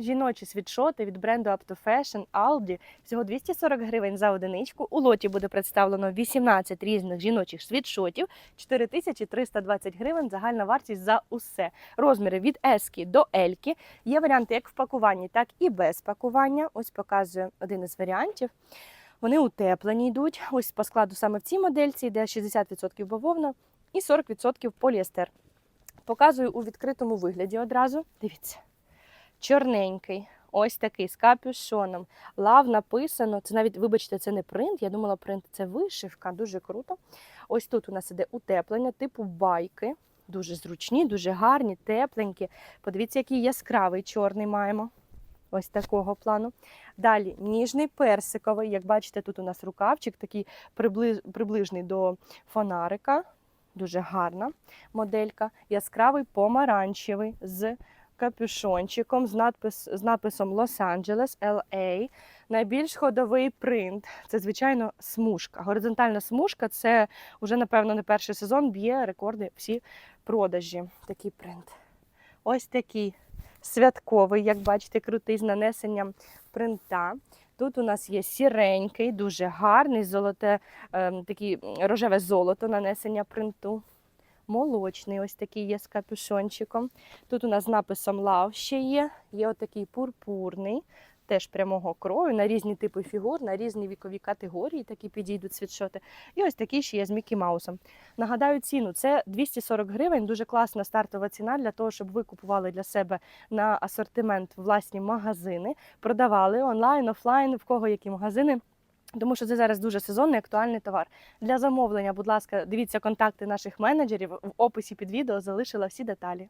Жіночі світшоти від бренду Up to Aldi. Всього 240 гривень за одиничку. У лоті буде представлено 18 різних жіночих світшотів, 4320 гривень загальна вартість за усе. Розміри від S до L. Є варіанти як в пакуванні, так і без пакування. Ось показую один із варіантів. Вони утеплені йдуть. Ось по складу саме в цій модельці йде 60% бавовна і 40% поліестер. Показую у відкритому вигляді одразу. Дивіться. Чорненький, ось такий з капюшоном. Лав написано. Це навіть, вибачте, це не принт. Я думала, принт це вишивка, дуже круто. Ось тут у нас іде утеплення, типу байки. Дуже зручні, дуже гарні, тепленькі. Подивіться, який яскравий чорний маємо. Ось такого плану. Далі ніжний персиковий. Як бачите, тут у нас рукавчик такий приближ, приближний до фонарика. Дуже гарна моделька. Яскравий помаранчевий з капюшончиком, з, надпис, з надписом Los-Angeles, LA. Найбільш ходовий принт це, звичайно, смужка. Горизонтальна смужка це вже, напевно, не перший сезон б'є рекорди всі продажі. Такий принт. Ось такий святковий, як бачите, крутий з нанесенням принта. Тут у нас є сіренький, дуже гарний, золоте, ем, такий рожеве золото нанесення принту. Молочний, ось такий є з капюшончиком. Тут у нас з написом Love ще є. Є отакий пурпурний, теж прямого крою, на різні типи фігур, на різні вікові категорії, такі підійдуть світшоти. І ось такий ще є з Мікі Маусом. Нагадаю ціну, це 240 гривень, дуже класна стартова ціна для того, щоб ви купували для себе на асортимент власні магазини, продавали онлайн, офлайн, в кого які магазини. Тому що це зараз дуже сезонний актуальний товар. Для замовлення, будь ласка, дивіться контакти наших менеджерів в описі під відео залишила всі деталі.